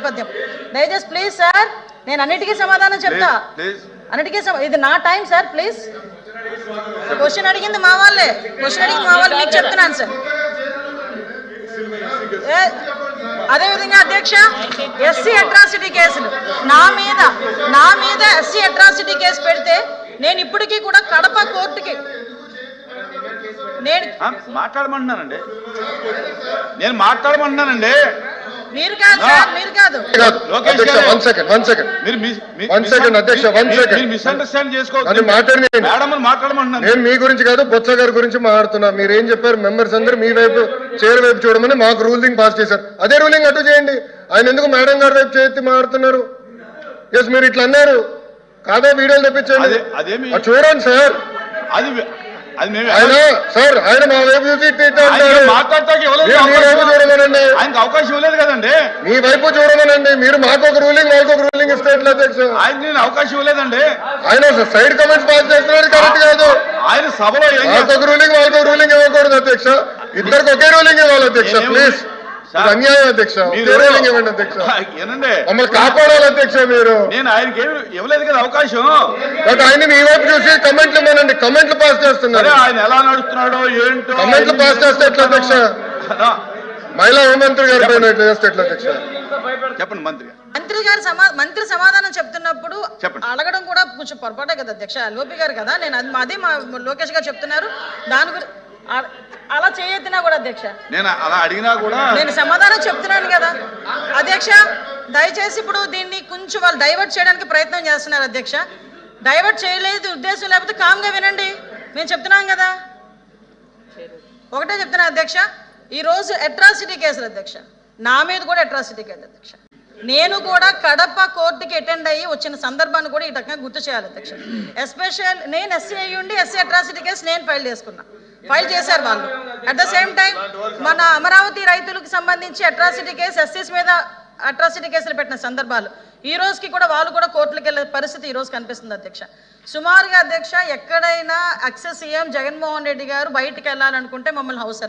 నేపథ్యం. దయచేసి please sir నేను అన్నిటికీ సమాధానం చెప్తా. అన్నిటికీ ఇది నా టైం సార్ ప్లీజ్ క్వశ్చన్ అడిగింది మా వాళ్ళే. క్వశ్చన్ అడిగింది మా వాళ్ళు మీకు చెప్తున్నాను సార్ అదేవిధంగా అధ్యక్ష ఎస్సీ అట్రాసిటీ కేసులు. నా మీద నా మీద ఎస్సీ అట్రాసిటీ కేసు పెడితే నేను ఇప్పటికీ కూడా కడప కోర్టుకి నేను మాట్లాడమంటున్నానండి. నేను మాట్లాడమంటున్నానండి. మీరు కాదు సార్ మీరు కాదు. కాదు. లోకేష్ అధ్యక్ష గారు. వన్ సెకండ్ వన్ సెకండ్ మీరు మిస్- మీ- One మిస్- second, అధ్యక్ష, one మీరు- second. మీరు మిస్అండర్స్టాండ్ చేసుకోవద్దు. అది మాట్లాడనీయండి. మేడం మాట్లాడమంటున్నాను నేను మీ గురించి కాదు బొత్స గారి గురించి మాట్లాడుతున్నా. మీరు ఏం చెప్పారు? మెంబర్స్ అందరూ మీ వైపు చైర్ వైపు చూడమని మాకు రూలింగ్ పాస్ చేశారు. అదే రూలింగ్ అటు చేయండి. ఆయన ఎందుకు మేడం గారి వైపు చేతి మాట్లాడుతున్నారు ఎస్ మీరు ఇట్లా అన్నారు. కాదా వీడియోలు తెప్పించండి. చూడండి సార్ అది అది మేము. ఆయన సార్ ఆయన మా వైపు చూసి మాట్లాడటానికి. చూడమనండి ఆయనకు అవకాశం ఇవ్వలేదు కదండి. మీ వైపు చూడమనండి మీరు మాకు ఒక రూలింగ్ మాకు ఒక రూలింగ్ ఇస్తే ఎట్లా అధ్యక్ష ఆయన నేను అవకాశం ఇవ్వలేదండి. ఆయన సైడ్ కమెంట్స్ పాస్ చేస్తున్నారు కరెక్ట్ కాదు. ఆయన సభలో ఒక రూలింగ్ వాళ్ళకి రూలింగ్ ఇవ్వకూడదు అధ్యక్ష. ఇద్దరికి ఒకే రూలింగ్ ఇవ్వాలి అధ్యక్ష ప్లీజ్ అన్యాయం అధ్యక్ష. ఒకే రూలింగ్ ఇవ్వండి అధ్యక్ష. ఏనండి. మమ్మల్ని కాపాడాలి అధ్యక్ష మీరు. నేను ఆయనకి ఏమి ఇవ్వలేదు కదా అవకాశం. బట్ ఆయన మీ వైపు చూసి కమెంట్లు ఇవ్వనండి కమెంట్లు పాస్ చేస్తున్నారు. ఆయన ఎలా నడుస్తున్నాడో ఏంటో కమెంట్లు పాస్ చేస్తే ఎట్లా అధ్యక్ష? మహిళా హోంమంత్రి గారి పైన చేస్తే ఎట్లా అధ్యక్ష? చెప్పండి మంత్రి. మంత్రి గారు సమా మంత్రి సమాధానం చెప్తున్నప్పుడు చెప్పండి. అడగడం కూడా కొంచెం పొరపాటే కదా అధ్యక్ష. లోపి గారు కదా నేను అది మా లోకేష్ గారు చెప్తున్నారు. దాని గురించి అలా చేయొద్దునా కూడా అధ్యక్ష. నేను అలా అడిగినా కూడా నేను సమాధానం చెప్తున్నాను కదా. అధ్యక్ష దయచేసి ఇప్పుడు దీన్ని కొంచెం వాళ్ళు డైవర్ట్ చేయడానికి ప్రయత్నం చేస్తున్నారు అధ్యక్ష. డైవర్ట్ చేయలేదు ఉద్దేశం లేకపోతే కామ్గా వినండి. మేము చెప్తున్నాం కదా. ఒకటే చెప్తున్నా అధ్యక్ష ఈ రోజు అట్రాసిటీ కేసులు అధ్యక్ష. నా మీద కూడా అట్రాసిటీ కేసు అధ్యక్ష. నేను కూడా కడప కోర్టుకి అటెండ్ అయ్యి వచ్చిన సందర్భాన్ని కూడా ఈ రకంగా గుర్తు చేయాలి అధ్యక్ష. ఎస్పెషల్ నేను ఎస్సీ అయ్యి ఉండి ఎస్సీ అట్రాసిటీ కేసు నేను ఫైల్ చేసుకున్నా. ఫైల్ చేశారు వాళ్ళు. అట్ ద సేమ్ టైం మన అమరావతి రైతులకు సంబంధించి అట్రాసిటీ కేసు ఎస్సీస్ మీద అట్రాసిటీ కేసులు పెట్టిన సందర్భాలు. ఈ రోజుకి కూడా వాళ్ళు కూడా కోర్టులకు వెళ్ళే పరిస్థితి ఈ రోజు కనిపిస్తుంది అధ్యక్ష. సుమారుగా అధ్యక్ష ఎక్కడైనా అక్సెస్ సీఎం జగన్మోహన్ రెడ్డి గారు బయటకు వెళ్ళాలనుకుంటే మమ్మల్ని హౌస్